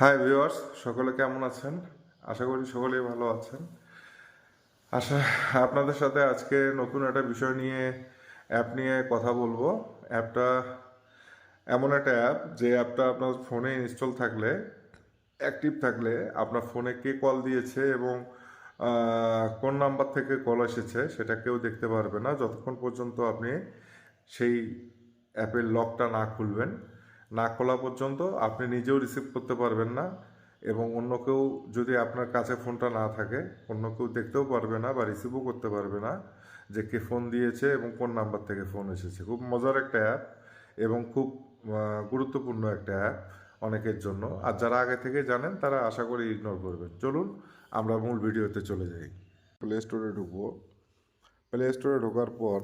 Hi viewers সকলে কেমন আছেন? আশা করি সকলেই ভালো আছেন। আশা, আপনাদের সাথে আজকে নতুন একটা বিষয় নিয়ে অ্যাপ নিয়ে কথা বলব। অ্যাপটা এমন একটা অ্যাপ যে অ্যাপটা আপনার ফোনে ইনস্টল থাকলে অ্যাক্টিভ থাকলে আপনার ফোনে কে কল দিয়েছে এবং কোন নাম্বার থেকে কল এসেছে সেটা কেউ দেখতে পারবে না। যতক্ষণ পর্যন্ত আপনি সেই অ্যাপের লকটা না খুলবেন না খোলা পর্যন্ত আপনি নিজেও রিসিভ করতে পারবেন না এবং অন্য কেউ যদি আপনার কাছে ফোনটা না থাকে, অন্য কেউ দেখতেও পারবে না বা রিসিভও করতে পারবে না যে কে ফোন দিয়েছে এবং কোন নাম্বার থেকে ফোন এসেছে। খুব মজার একটা অ্যাপ এবং খুব গুরুত্বপূর্ণ একটা অ্যাপ অনেকের জন্য। আর যারা আগে থেকে জানেন, তারা আশা করি ইগনোর করবেন। চলুন, আমরা মূল ভিডিওতে চলে যাই। প্লে স্টোরে ঢুকবো। প্লে স্টোরে ঢোকার পর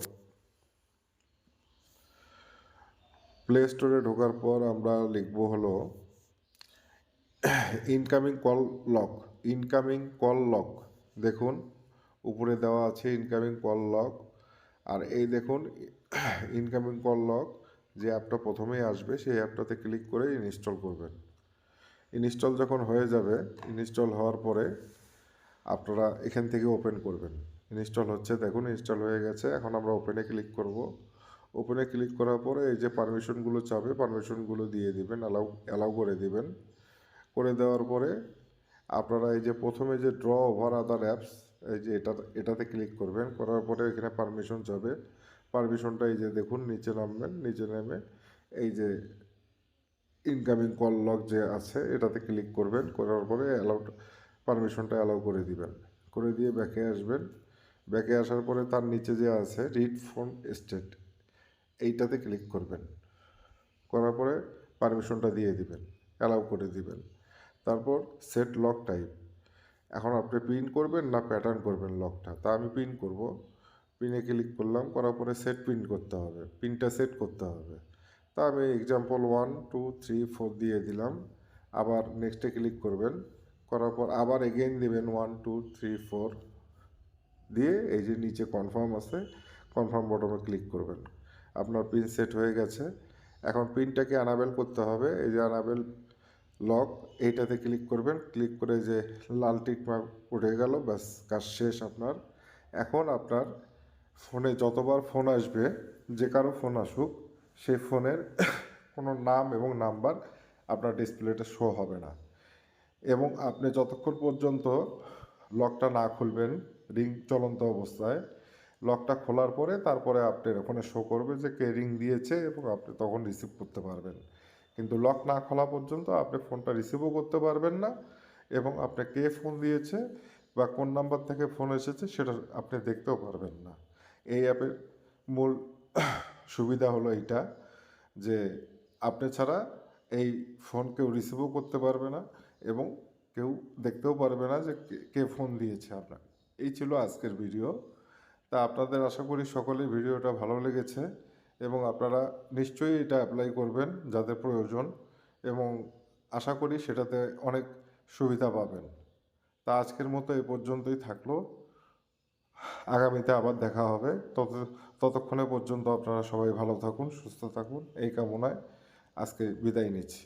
প্লে স্টোরে ঢোকার পর আমরা লিখব হলো incoming call lock incoming call lock দেখুন, উপরে দেওয়া আছে ইনকামিং কল লক আর এই দেখুন ইনকামিং কল লক যে অ্যাপটা প্রথমেই আসবে, সেই অ্যাপটাতে ক্লিক করে ইনস্টল করবেন। ইনস্টল যখন হয়ে যাবে ইনস্টল হওয়ার পরে আপনারা এখান থেকে ওপেন করবেন। ইনস্টল হচ্ছে, দেখুন ইনস্টল হয়ে গেছে, এখন আমরা ওপেনে ক্লিক করব। ওপেনে ক্লিক করার পরে এই যে পারমিশনগুলো চাবে পারমিশনগুলো দিয়ে দিবেন অ্যালাউ অ্যালাউ করে দিবেন। করে দেওয়ার পরে আপনারা এই যে প্রথমে যে ড্র ওভার আদার অ্যাপস এই যে এটা এটাতে ক্লিক করবেন। করার পরে এখানে পারমিশন যাবে পারমিশনটা এই যে দেখুন, নিচে নামবেন, নিচে নেমে এই যে ইনকামিং কল লক যে আছে, এটাতে ক্লিক করবেন। করার পরে অ্যালাউ পারমিশনটা অ্যালাউ করে দিবেন। করে দিয়ে ব্যাকে আসবেন। ব্যাকে আসার পরে তার নিচে যে আছে রিড ফোন স্টেট এইটাতে ক্লিক করবেন। করার পরে পারমিশনটা দিয়ে দিবেন অ্যালাউ করে দিবেন। তারপর সেট লক টাইপ এখন আপনি পিন করবেন না প্যাটার্ন করবেন লকটা তা আমি পিন করব। পিনে ক্লিক করলাম, করার পরে সেট পিন করতে হবে। পিনটা সেট করতে হবে। তা আমি example one two three four দিয়ে দিলাম। আবার নেক্সটে ক্লিক করবেন। করার পর আবার এগেইন দেবেন ওয়ান টু থ্রি ফোর দিয়ে এই যে নিচে কনফার্ম আছে কনফার্ম বটমে ক্লিক করবেন। আপনার পিন সেট হয়ে গেছে। এখন পিনটাকে আনাবেল করতে হবে। এই যে আনাবেল লক এইটাতে ক্লিক করবেন। ক্লিক করে যে লাল টিক মার্ক উঠে গেল, ব্যাস, কাজ শেষ আপনার। এখন আপনার ফোনে যতবার ফোন আসবে, যে কারও ফোন আসুক, সেই ফোনের কোনো নাম এবং নাম্বার আপনার ডিসপ্লেতে শো হবে না। এবং আপনি যতক্ষণ পর্যন্ত লকটা না খুলবেন রিং চলন্ত অবস্থায় লকটা খোলার পরে তারপরে আপনার ওখানে শো করবে যে কে রিং দিয়েছে এবং আপনি তখন রিসিভ করতে পারবেন। কিন্তু লক না খোলা পর্যন্ত আপনি ফোনটা রিসিভও করতে পারবেন না এবং আপনি কে ফোন দিয়েছে বা কোন নাম্বার থেকে ফোন এসেছে সেটা আপনি দেখতেও পারবেন না। এই অ্যাপের মূল সুবিধা হলো এইটা যে আপনি ছাড়া এই ফোন কেউ রিসিভও করতে পারবে না এবং কেউ দেখতেও পারবে না যে কে- ফোন দিয়েছে আপনার এই ছিল আজকের ভিডিও তা আপনাদের আশা করি সকলেই ভিডিওটা ভালো লেগেছে এবং আপনারা নিশ্চয়ই এটা অ্যাপ্লাই করবেন যাদের প্রয়োজন এবং আশা করি সেটাতে অনেক সুবিধা পাবেন। তা আজকের মতো এ পর্যন্তই থাকল। আগামীতে আবার দেখা হবে। তত, ততক্ষণে পর্যন্ত আপনারা সবাই ভালো থাকুন, সুস্থ থাকুন। এই কামনায় আজকে বিদায় নিচ্ছি।